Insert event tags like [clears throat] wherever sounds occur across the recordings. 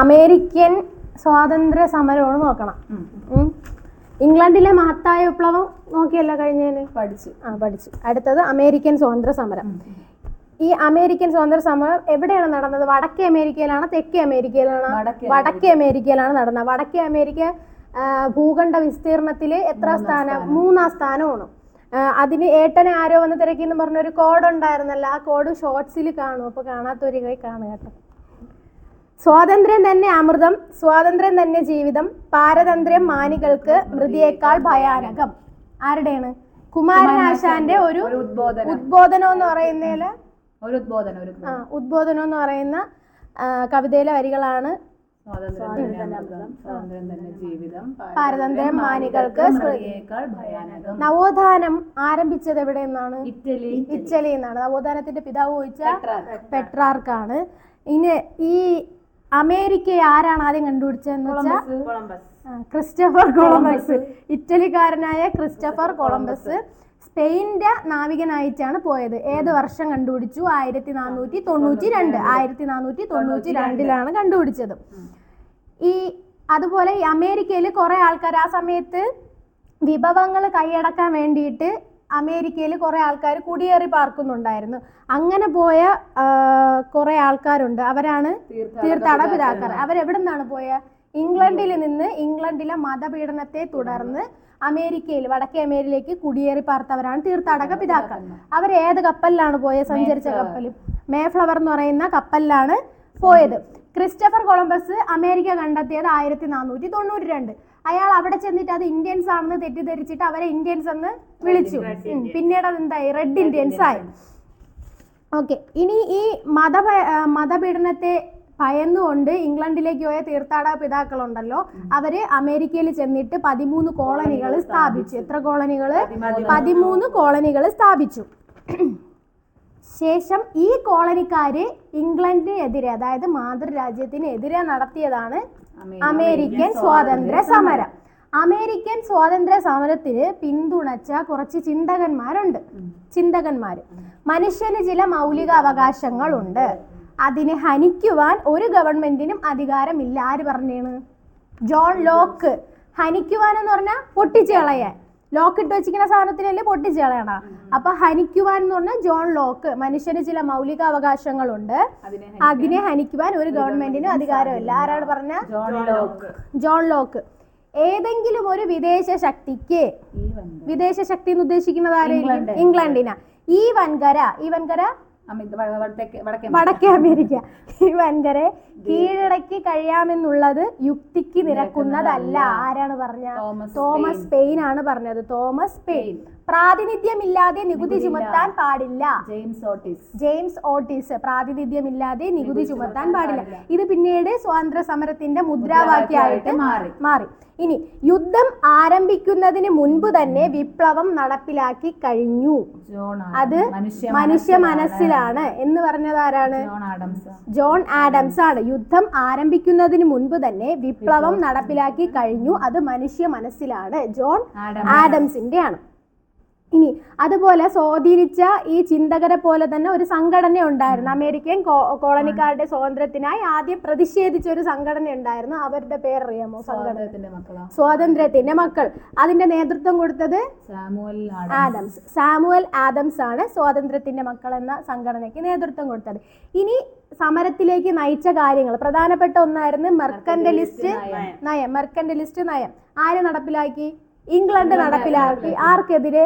American സ്വാതന്ത്ര്യ സമരമാണ് നോക്കണം ഇംഗ്ലണ്ടിലെ മഹത്തായ വിപ്ലവം നോക്കിയല്ല കഴിഞ്ഞതിന് പഠിച്ചു. ആ പഠിച്ചു. അടുത്തത് അമേരിക്കൻ സ്വാതന്ത്ര്യ സമരം ഈ അമേരിക്കൻ സ്വാതന്ത്ര്യ സമരം എവിടെയാണ് നടന്നത്? വടക്കേ അമേരിക്കയിലാണ് തെക്കേ അമേരിക്കയിലാണ്? വടക്കേ അമേരിക്കയിലാണ് നടന്നത്. വടക്കേ അമേരിക്ക ഭൂഖണ്ഡ വിസ്തീർണത്തിൽ എത്ര സ്ഥാനം? മൂന്നാം സ്ഥാനമാണ്. അതിന് ഏട്ടനെ ആരോ വന്ന് തിരക്കി എന്ന് പറഞ്ഞ ഒരു കോഡ് ഉണ്ടായിരുന്നല്ലോ ആ കോഡ് ഷോർട്സിൽ കാണും. അപ്പൊ കാണാത്തൊരു കൈ കാണുക കേട്ടോ. സ്വാതന്ത്ര്യം തന്നെ അമൃതം സ്വാതന്ത്ര്യം തന്നെ ജീവിതം പാരതന്ത്ര്യം മാനികൾക്ക് മൃതിയേക്കാൾ ഭയാനകം. ആരുടെയാണ്? കുമാരനാശാന്റെ ഒരു ഉദ്ബോധന. എന്ന് പറയുന്നതിൽ ഒരു ഉദ്ബോധനം ഉദ്ബോധനം. എന്ന് പറയുന്ന കവിതയിലെ വരികളാണ് പാരതന്ത്ര്യം മാനികൾക്ക് നവോത്ഥാനം ആരംഭിച്ചത് എവിടെ നിന്നാണ് ഇറ്റലി. ഇറ്റലി എന്നാണ്. നവോത്ഥാനത്തിന്റെ പിതാവ് ചോദിച്ച പെട്രാർക്ക്. പെട്രാർക്കാണ്. ഇനി ഈ അമേരിക്കയെ ആരാണ് ആദ്യം കണ്ടുപിടിച്ചതെന്ന് വെച്ചാൽ ക്രിസ്റ്റഫർ കൊളംബസ്. ഇറ്റലിക്കാരനായ ക്രിസ്റ്റഫർ കൊളംബസ്. സ്പെയിനിന്റെ നാവികനായിട്ടാണ് പോയത്. ഏത് വർഷം കണ്ടുപിടിച്ചു? ആയിരത്തി നാനൂറ്റി തൊണ്ണൂറ്റി രണ്ട്. ആയിരത്തി നാനൂറ്റി തൊണ്ണൂറ്റി രണ്ടിലാണ് കണ്ടുപിടിച്ചത്. ഈ അതുപോലെ അമേരിക്കയിൽ കുറെ ആൾക്കാർ ആ സമയത്ത് വിഭവങ്ങൾ കൈയടക്കാൻ വേണ്ടിയിട്ട് അമേരിക്കയിൽ കുറെ ആൾക്കാർ കുടിയേറി പാർക്കുന്നുണ്ടായിരുന്നു. അങ്ങനെ പോയ കുറേ ആൾക്കാരുണ്ട്. അവരാണ് തീർത്ഥാടന പിതാക്കർ അവരെവിടെ നിന്നാണ് പോയ? ഇംഗ്ലണ്ടിൽ നിന്ന് ഇംഗ്ലണ്ടിലെ മതപീഡനത്തെ തുടർന്ന് അമേരിക്കയിൽ വടക്കേ അമേരിക്കയിലേക്ക് കുടിയേറി പാർത്തവരാണ് തീർത്ഥാടക പിതാക്കൾ. അവർ ഏത് കപ്പലിലാണ് പോയത് സഞ്ചരിച്ച കപ്പൽ മേഫ്ലവർ എന്ന് പറയുന്ന കപ്പലിലാണ് പോയത്. ക്രിസ്റ്റഫർ കൊളംബസ് അമേരിക്ക കണ്ടെത്തിയത് ആയിരത്തി നാനൂറ്റി തൊണ്ണൂറ്റി രണ്ട്. അയാൾ അവിടെ ചെന്നിട്ട് അത് ഇന്ത്യൻസ് ആണെന്ന് തെറ്റിദ്ധരിച്ചിട്ട് അവരെ ഇന്ത്യൻസ് എന്ന് വിളിച്ചു. പിന്നീട് അതെന്തായി? റെഡ് ഇന്ത്യൻസ് ആയി. ഓക്കെ ഇനി ഈ മത മതപീഡനത്തെ ഭയന്നുകൊണ്ട് ഇംഗ്ലണ്ടിലേക്ക് പോയ തീർത്ഥാടക പിതാക്കളുണ്ടല്ലോ. അവർ അമേരിക്കയിൽ ചെന്നിട്ട് പതിമൂന്ന് കോളനികൾ സ്ഥാപിച്ചു. എത്ര കോളനികൾ? പതിമൂന്ന് കോളനികൾ സ്ഥാപിച്ചു. ശേഷം ഈ കോളനിക്കാര് ഇംഗ്ലണ്ടിനെതിരെ അതായത് മാതൃരാജ്യത്തിനെതിരെ നടത്തിയതാണ് അമേരിക്കൻ സ്വാതന്ത്ര്യ സമരം. അമേരിക്കൻ സ്വാതന്ത്ര്യ സമരത്തിന് പിന്തുണച്ച കുറച്ച് ചിന്തകന്മാരുണ്ട്. ചിന്തകന്മാർ മനുഷ്യന് ചില മൗലിക അവകാശങ്ങളുണ്ട്. അതിനെ ഹനിക്കുവാൻ ഒരു ഗവൺമെന്റിനും അധികാരമില്ല. ആര് പറഞ്ഞേണ്? John Locke. ഹനിക്കുവാൻ എന്ന് പറഞ്ഞാൽ പൊട്ടിച്ചു കളയാൻ ലോക്ക് ഇട്ട് വെച്ചിരിക്കുന്ന സാധനത്തിനല്ലേ പൊട്ടിച്ച് കളയണ? അപ്പൊ ഹനിക്കുവാൻ എന്ന് പറഞ്ഞാൽ ജോൺ ലോക്ക് മനുഷ്യന് ചില മൗലിക അവകാശങ്ങളുണ്ട് അതിനെ ഹനിക്കുവാൻ ഒരു ഗവൺമെന്റിനും അധികാരമില്ല. ആരാണ് പറഞ്ഞ? ജോൺ ലോക്ക് ജോൺ ലോക്ക് ഏതെങ്കിലും ഒരു വിദേശ ശക്തിക്ക് വിദേശ ശക്തി എന്ന് ഉദ്ദേശിക്കുന്നത് ആരെയും ഇംഗ്ലണ്ടിനാ. ഈ വൻകര ഈ വൻകര വടക്കേ അമേരിക്ക. ഈ വൻകരെ കീഴടക്കി കഴിയാമെന്നുള്ളത് യുക്തിക്ക് നിരക്കുന്നതല്ല. ആരാണ് പറഞ്ഞ? Thomas Paine. ആണ് പറഞ്ഞത്. Thomas Paine. പ്രാതിനിധ്യമില്ലാതെ നികുതി ചുമത്താൻ പാടില്ല. James Otis. James Otis. പ്രാതിനിധ്യമില്ലാതെ നികുതി ചുമത്താൻ പാടില്ല. ഇത് പിന്നീട് സ്വാതന്ത്ര്യ സമരത്തിന്റെ മുദ്രാവാക്യമായിട്ട് മാറി. മാറി. ഇനി യുദ്ധം ആരംഭിക്കുന്നതിന് മുൻപ് തന്നെ വിപ്ലവം നടപ്പിലാക്കി കഴിഞ്ഞു. അത് മനുഷ്യ മനസ്സിലാണ്. എന്ന് പറഞ്ഞത് ആരാണ്? John Adams. ജോൺ ആഡംസ് ആണ്. യുദ്ധം ആരംഭിക്കുന്നതിന് മുൻപ് തന്നെ വിപ്ലവം നടപ്പിലാക്കി കഴിഞ്ഞു. അത് മനുഷ്യ മനസ്സിലാണ്. ജോൺ ആഡം ആഡംസിന്റെ ആണ് ഇനി അതുപോലെ സ്വാധീനിച്ച ഈ ചിന്തകരെ പോലെ തന്നെ ഒരു സംഘടന ഉണ്ടായിരുന്നു. അമേരിക്കൻ കോളനിക്കാരുടെ സ്വാതന്ത്ര്യത്തിനായി ആദ്യം പ്രതിഷേധിച്ച ഒരു സംഘടന ഉണ്ടായിരുന്നു. അവരുടെ പേരറിയാമോ സംഘടനത്തിന്റെ സ്വാതന്ത്ര്യത്തിന്റെ മക്കളാ? സ്വാതന്ത്ര്യത്തിന്റെ മക്കൾ. അതിന്റെ നേതൃത്വം കൊടുത്തത് Samuel Adams Adams Samuel Adams ആണ് സ്വാതന്ത്ര്യത്തിന്റെ മക്കൾ എന്ന സംഘടനയ്ക്ക് നേതൃത്വം കൊടുത്തത്. ഇനി സമരത്തിലേക്ക് നയിച്ച കാര്യങ്ങൾ. പ്രധാനപ്പെട്ട ഒന്നായിരുന്നു മെർക്കന്റലിസ്റ്റ് നയം. മെർക്കന്റലിസ്റ്റ് നയം. ആര് നടപ്പിലാക്കി? ഇംഗ്ലണ്ട് നടപ്പിലാക്കി ആർക്കെതിരെ?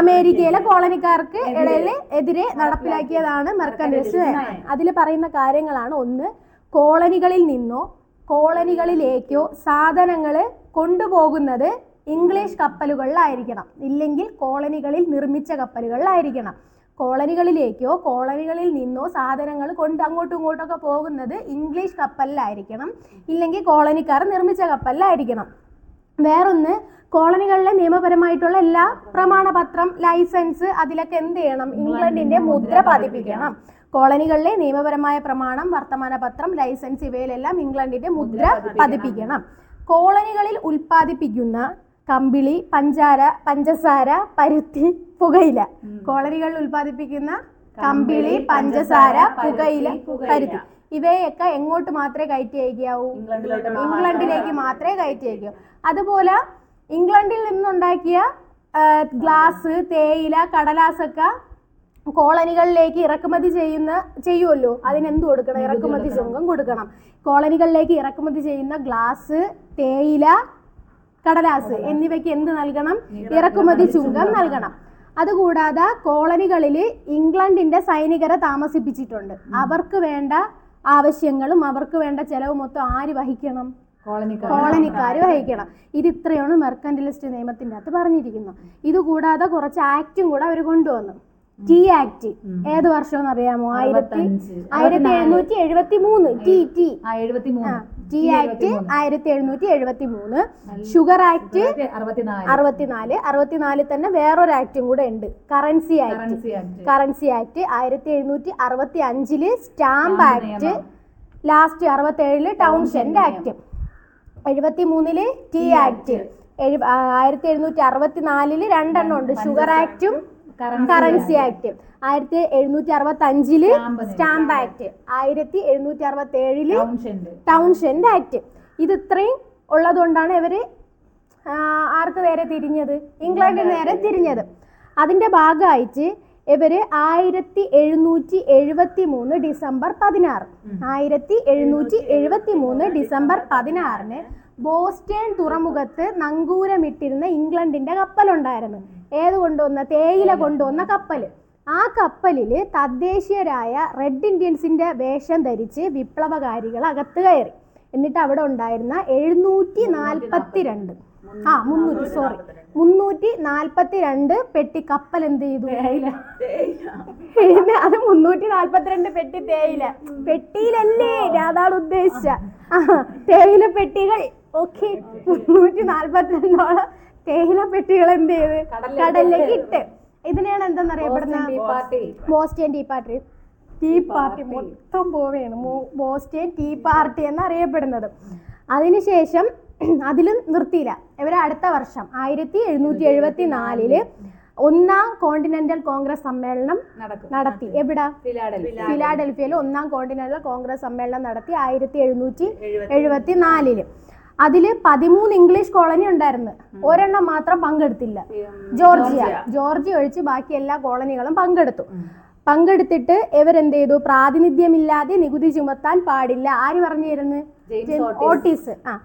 അമേരിക്കയിലെ കോളനിക്കാർക്ക് ഇടയിൽ എതിരെ നടപ്പിലാക്കിയതാണ് മെർക്കന്റലിസ്റ്റ് നയം. അതിൽ പറയുന്ന കാര്യങ്ങളാണ്. ഒന്ന് കോളനികളിൽ നിന്നോ കോളനികളിലേക്കോ സാധനങ്ങൾ കൊണ്ടുപോകുന്നത് ഇംഗ്ലീഷ് കപ്പലുകളിലായിരിക്കണം. ഇല്ലെങ്കിൽ കോളനികളിൽ നിർമ്മിച്ച കപ്പലുകളിലായിരിക്കണം. കോളനികളിലേക്കോ കോളനികളിൽ നിന്നോ സാധനങ്ങൾ കൊണ്ട് അങ്ങോട്ടും ഇങ്ങോട്ടൊക്കെ പോകുന്നത് ഇംഗ്ലീഷ് കപ്പലിലായിരിക്കണം. ഇല്ലെങ്കിൽ കോളനിക്കാർ നിർമ്മിച്ച കപ്പലിലായിരിക്കണം. വേറൊന്ന് കോളനികളിലെ നിയമപരമായിട്ടുള്ള എല്ലാ പ്രമാണപത്രം ലൈസൻസ് അതിലൊക്കെ എന്ത് ചെയ്യണം? ഇംഗ്ലണ്ടിന്റെ മുദ്ര പതിപ്പിക്കണം. കോളനികളിലെ നിയമപരമായ പ്രമാണം വർത്തമാന പത്രം ലൈസൻസ് ഇവയിലെല്ലാം ഇംഗ്ലണ്ടിന്റെ മുദ്ര പതിപ്പിക്കണം. കോളനികളിൽ ഉൽപ്പാദിപ്പിക്കുന്ന കമ്പിളി പഞ്ചാര പഞ്ചസാര പരുത്തി പുകയില. കോളനികളിൽ ഉൽപ്പാദിപ്പിക്കുന്ന കമ്പിളി പഞ്ചസാര പുകയില. പരുത്തി. ഇവയൊക്കെ എങ്ങോട്ട് മാത്രമേ കയറ്റി അയക്കാവൂ? ഇംഗ്ലണ്ടിലേക്ക് മാത്രമേ കയറ്റി അയക്കൂ. അതുപോലെ ഇംഗ്ലണ്ടിൽ നിന്നുണ്ടാക്കിയ ഗ്ലാസ് തേയില കടലാസൊക്കെ കോളനികളിലേക്ക് ഇറക്കുമതി ചെയ്യുന്ന ചെയ്യുമല്ലോ അതിനെന്ത് കൊടുക്കണം? ഇറക്കുമതി ചുങ്കം കൊടുക്കണം. കോളനികളിലേക്ക് ഇറക്കുമതി ചെയ്യുന്ന ഗ്ലാസ് തേയില കടലാസ് എന്നിവയ്ക്ക് എന്ത് നൽകണം? ഇറക്കുമതി ചുങ്കം നൽകണം. അതുകൂടാതെ കോളനികളിൽ ഇംഗ്ലണ്ടിന്റെ സൈനികരെ താമസിപ്പിച്ചിട്ടുണ്ട്. അവർക്ക് വേണ്ട ആവശ്യങ്ങളും അവർക്ക് വേണ്ട ചെലവ് മൊത്തം ആര് വഹിക്കണം? കോളനിക്കാർ വഹിക്കണം. ഇത് ഇത്രയാണ് മെർക്കന്റലിസ്റ്റ് നിയമത്തിന്റെ അകത്ത് പറഞ്ഞിരിക്കുന്നത്. ഇതുകൂടാതെ കുറച്ച് ആക്റ്റും കൂടെ അവർ കൊണ്ടുവന്നു. Tea act. ഏത് വർഷം അറിയാമോ ആയിരത്തി. ആയിരത്തി എഴുന്നൂറ്റി എഴുപത്തി മൂന്ന് ടി ടി. എഴുപത്തി മൂന്ന് ടി ആക്ട് ആയിരത്തി എഴുന്നൂറ്റി എഴുപത്തി മൂന്ന് ഷുഗർ ആക്ട് അറുപത്തിനാല്. അറുപത്തിനാല്. അറുപത്തിനാലിൽ തന്നെ വേറൊരു ആക്റ്റും കൂടെ ഉണ്ട്. Currency act currency act act ആയിരത്തി എഴുന്നൂറ്റി അറുപത്തി അഞ്ചിൽ സ്റ്റാമ്പ് ആക്ട് ലാസ്റ്റ് അറുപത്തേഴിൽ ടൗൺഷെൻഡ് ആക്ട് എഴുപത്തി മൂന്നിൽ ടീ ആക്ട് ആയിരത്തി എഴുന്നൂറ്റി അറുപത്തിനാലിൽ രണ്ടെണ്ണം ഉണ്ട്. ഷുഗർ ആക്ടും കറൻസി ആക്ട് ആയിരത്തി എഴുന്നൂറ്റി അറുപത്തി അഞ്ചിൽ സ്റ്റാമ്പ് ആക്ട് ആയിരത്തി എഴുന്നൂറ്റി അറുപത്തി ഏഴിൽ ടൗൺഷെൻഡ് ആക്ട് ഇത് ഇത്രയും ഉള്ളതുകൊണ്ടാണ് ഇവർ ആർക്ക് നേരെ തിരിഞ്ഞത്? ഇംഗ്ലണ്ടിന് നേരെ തിരിഞ്ഞത്. അതിന്റെ ഭാഗമായിട്ട് ഇവർ ആയിരത്തി എഴുന്നൂറ്റി എഴുപത്തി മൂന്ന് ഡിസംബർ പതിനാറ്. ആയിരത്തി എഴുന്നൂറ്റി എഴുപത്തി മൂന്ന് ഡിസംബർ പതിനാറിന് ബോസ്റ്റേൺ തുറമുഖത്ത് നങ്കൂരമിട്ടിരുന്ന ഇംഗ്ലണ്ടിന്റെ കപ്പലുണ്ടായിരുന്നു. ഏത് കൊണ്ടുവന്ന? തേയില കൊണ്ടുവന്ന കപ്പൽ ആ കപ്പലിൽ തദ്ദേശീയരായ റെഡ് ഇന്ത്യൻസിന്റെ വേഷം ധരിച്ച് വിപ്ലവകാരികൾ അകത്ത് കയറി. എന്നിട്ട് അവിടെ ഉണ്ടായിരുന്ന എഴുന്നൂറ്റി നാൽപ്പത്തി രണ്ട് ആ മുന്നൂറ്റി സോറി മുന്നൂറ്റി നാൽപ്പത്തി രണ്ട് പെട്ടി കപ്പൽ എന്ത് ചെയ്തു? [laughs] അത് മുന്നൂറ്റി നാൽപ്പത്തിരണ്ട് പെട്ടി തേയില. പെട്ടിയിലല്ലേ? രാധാൾ അതാണ് ഉദ്ദേശിച്ച തേയില പെട്ടികൾ ഓക്കെ. മുന്നൂറ്റി നാൽപ്പത്തിരണ്ടോളം തേയില പെട്ടികൾ എന്ത് ചെയ്ത്? കടലിലേക്ക് ഇട്ട്. ഇതിനെയാണ് എന്താന്ന് അറിയപ്പെടുന്നത് Boston tea party tea party മൊത്തം പോവുകയാണ് ബോസ്റ്റേൺ ടീ പാർട്ടി എന്ന് അറിയപ്പെടുന്നത് അതിനുശേഷം [clears throat] അതിലും നിർത്തിയില്ല. ഇവർ അടുത്ത വർഷം ആയിരത്തി എഴുന്നൂറ്റി എഴുപത്തി നാലിൽ ഒന്നാം കോണ്ടിനെന്റൽ കോൺഗ്രസ് സമ്മേളനം നടത്തി. എവിടെ? ഫിലാഡൽഫി ഫിലാഡൽഫിയയിൽ ഒന്നാം കോണ്ടിനെന്റൽ കോൺഗ്രസ് സമ്മേളനം നടത്തി ആയിരത്തി എഴുന്നൂറ്റി എഴുപത്തി നാലിൽ അതിൽ പതിമൂന്ന് ഇംഗ്ലീഷ് കോളനി ഉണ്ടായിരുന്നു. ഒരെണ്ണം മാത്രം പങ്കെടുത്തില്ല. ജോർജിയ. ജോർജിയ. ഒഴിച്ച് ബാക്കി എല്ലാ കോളനികളും പങ്കെടുത്തു. പങ്കെടുത്തിട്ട് ഇവരെന്ത് ചെയ്തു പ്രാതിനിധ്യമില്ലാതെ നികുതി ചുമത്താൻ പാടില്ല. ആര് പറഞ്ഞിരുന്നു? ഓട്ടീസ്. ആ.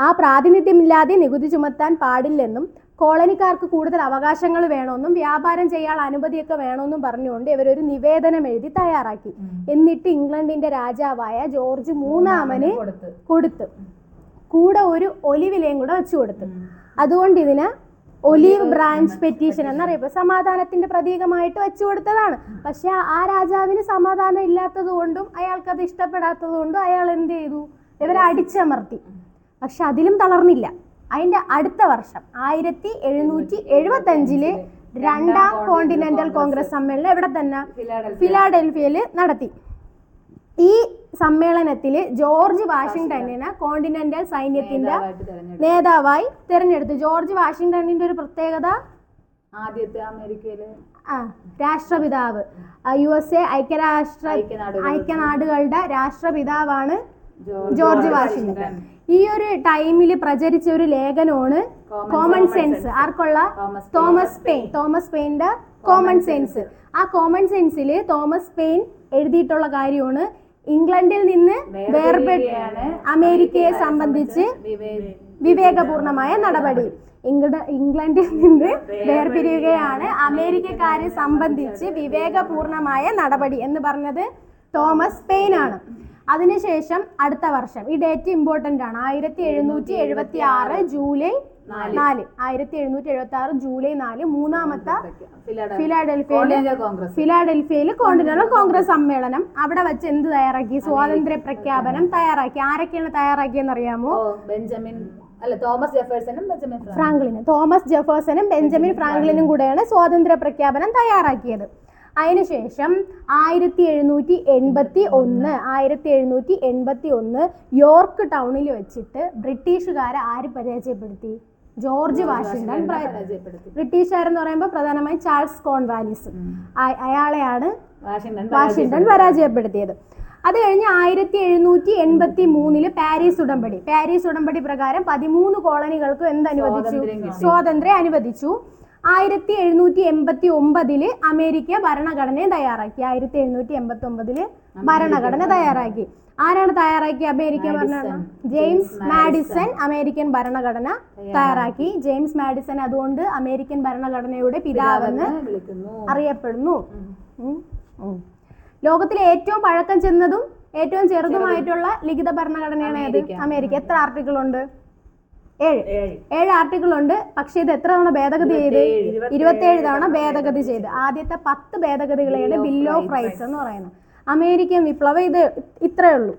ആ പ്രാതിനിധ്യമില്ലാതെ നികുതി ചുമത്താൻ പാടില്ലെന്നും കോളനിക്കാർക്ക് കൂടുതൽ അവകാശങ്ങൾ വേണമെന്നും വ്യാപാരം ചെയ്യാൻ അനുമതിയൊക്കെ വേണമെന്നും പറഞ്ഞുകൊണ്ട് ഇവരൊരു നിവേദനം എഴുതി തയ്യാറാക്കി. എന്നിട്ട് ഇംഗ്ലണ്ടിന്റെ രാജാവായ ജോർജ് മൂന്നാമന് കൊടുത്തു. കൂടെ ഒരു ഒലിവിലയും കൂടെ വെച്ചു കൊടുത്തു. അതുകൊണ്ട് ഇതിന് ഒലീവ് ബ്രാഞ്ച് പെറ്റീഷൻ എന്നറിയപ്പെടും. സമാധാനത്തിന്റെ പ്രതീകമായിട്ട് വെച്ചു കൊടുത്തതാണ്. പക്ഷെ ആ രാജാവിന് സമാധാനം ഇല്ലാത്തത് കൊണ്ടും അയാൾക്ക് അത് ഇഷ്ടപ്പെടാത്തത് കൊണ്ടും അയാൾ എന്ത് ചെയ്തു? ഇവരെ അടിച്ചമർത്തി. പക്ഷെ അതിലും തളർന്നില്ല. അതിന്റെ അടുത്ത വർഷം ആയിരത്തി എഴുന്നൂറ്റി എഴുപത്തി അഞ്ചിൽ രണ്ടാം കോണ്ടിനെന്റൽ കോൺഗ്രസ് സമ്മേളനം എവിടെ തന്നെ? ഫിലാഡൽഫിയയിൽ ഫിലാഡൽഫിയയിൽ നടത്തി. ഈ സമ്മേളനത്തിൽ ജോർജ് വാഷിംഗ്ടണിനെ കോണ്ടിനെന്റൽ സൈന്യത്തിന്റെ നേതാവായി തിരഞ്ഞെടുത്തു. ജോർജ് വാഷിംഗ്ടണിന്റെ ഒരു പ്രത്യേകത? ആദ്യത്തെ അമേരിക്കയിലെ ആ, രാഷ്ട്രപിതാവ്. യു എസ് എ ഐക്യരാഷ്ട്ര ഐക്യനാടുകളുടെ രാഷ്ട്രപിതാവാണ് ജോർജ് വാഷിംഗ്ടൺ ഈ ഒരു ടൈമിൽ പ്രചരിച്ച ഒരു ലേഖനമാണ് common sense ആർക്കുള്ള? Thomas Paine. Thomas പെയിന്റെ കോമൺ സെൻസ് ആ കോമൺ സെൻസിൽ തോമസ് പെയിൻ എഴുതിയിട്ടുള്ള കാര്യമാണ് ഇംഗ്ലണ്ടിൽ നിന്ന് വേർപെട്ട് അമേരിക്കയെ സംബന്ധിച്ച് വിവേകപൂർണമായ നടപടി. ഇംഗ്ലണ്ട് ഇംഗ്ലണ്ടിൽ നിന്ന് വേർപിരിയുകയാണ്. അമേരിക്കക്കാരെ സംബന്ധിച്ച് വിവേകപൂർണമായ നടപടി എന്ന് പറഞ്ഞത് തോമസ് പെയിൻ ആണ്. അതിനുശേഷം അടുത്ത വർഷം. ഈ ഡേറ്റ് ഇമ്പോർട്ടന്റ് ആണ്. ആയിരത്തി എഴുന്നൂറ്റി എഴുപത്തി ആറ് ജൂലൈ നാല്. ആയിരത്തി എഴുന്നൂറ്റി എഴുപത്തി ആറ് ജൂലൈ നാല് മൂന്നാമത്തെ ഫിലാഡൽഫിയയിലെ ഫിലാഡൽഫിയയിൽ കോണ്ടിനെന്റൽ കോൺഗ്രസ്. ഫിലാഡൽഫിയയിൽ കോണ്ടിനൽ കോൺഗ്രസ്. സമ്മേളനം. അവിടെ വെച്ച് എന്ത് തയ്യാറാക്കി? സ്വാതന്ത്ര്യ പ്രഖ്യാപനം തയ്യാറാക്കി. ആരൊക്കെയാണ് തയ്യാറാക്കിയെന്ന് അറിയാമോ? ബെഞ്ചമിൻ അല്ല തോമസ് ജെഫേഴ്സണും ബെഞ്ചമിൻ ഫ്രാങ്ക്ലിനും ഫ്രാങ്ക്ലിന് തോമസ് ജെഫേഴ്സണും ബെഞ്ചമിൻ ഫ്രാങ്ക്ലിനും കൂടെയാണ് സ്വാതന്ത്ര്യ പ്രഖ്യാപനം തയ്യാറാക്കിയത്. അതിനുശേഷം ആയിരത്തി എഴുന്നൂറ്റി എൺപത്തി ഒന്ന് ആയിരത്തി എഴുന്നൂറ്റി എൺപത്തി ഒന്ന് യോർക്ക് ടൗണിൽ വെച്ചിട്ട് ബ്രിട്ടീഷുകാരെ ആര് പരാജയപ്പെടുത്തി? ജോർജ് വാഷിംഗ്ടൺ ബ്രിട്ടീഷുകാർ എന്ന് പറയുമ്പോൾ പ്രധാനമായും ചാൾസ് കോൺവാലിസ്. അയാളെയാണ് വാഷിംഗ്ടൺ വാഷിങ്ടൺ പരാജയപ്പെടുത്തിയത്. അത് കഴിഞ്ഞ് ആയിരത്തി എഴുന്നൂറ്റി എൺപത്തി മൂന്നിൽ പാരീസ് ഉടമ്പടി. പാരീസ് ഉടമ്പടി പ്രകാരം പതിമൂന്ന് കോളനികൾക്ക് എന്ത് അനുവദിച്ചു? സ്വാതന്ത്ര്യം അനുവദിച്ചു. ആയിരത്തി എഴുന്നൂറ്റി എൺപത്തി ഒമ്പതിൽ അമേരിക്ക ഭരണഘടനയെ തയ്യാറാക്കി. ആയിരത്തി എഴുന്നൂറ്റി എൺപത്തി ഒമ്പതിൽ ഭരണഘടന. തയ്യാറാക്കി. ആരാണ് തയ്യാറാക്കി അമേരിക്കൻ ഭരണഘടന? ജെയിംസ് മാഡിസൺ അമേരിക്കൻ ഭരണഘടന തയ്യാറാക്കി. ജെയിംസ് മാഡിസൺ അതുകൊണ്ട് അമേരിക്കൻ ഭരണഘടനയുടെ പിതാവെന്ന് അറിയപ്പെടുന്നു. ലോകത്തിലെ ഏറ്റവും പഴക്കം ചെന്നതും ഏറ്റവും ചെറുതുമായിട്ടുള്ള ലിഖിത ഭരണഘടനയാണ് ഏത്? അമേരിക്ക. എത്ര ആർട്ടിക്കിൾ ഉണ്ട് ഏഴ് ഏഴ്. ആർട്ടിക്കിൾ ഉണ്ട് പക്ഷെ ഇത് എത്ര തവണ ഭേദഗതി ചെയ്ത്? ഇരുപത്തിയേഴ് തവണ ഭേദഗതി ചെയ്ത്. ആദ്യത്തെ പത്ത് ഭേദഗതികളെയാണ് ബിൽ ഓഫ് റൈറ്റ്സ് എന്ന് പറയുന്നത്. അമേരിക്കൻ വിപ്ലവം ഇത് ഇത്രയേ ഉള്ളൂ.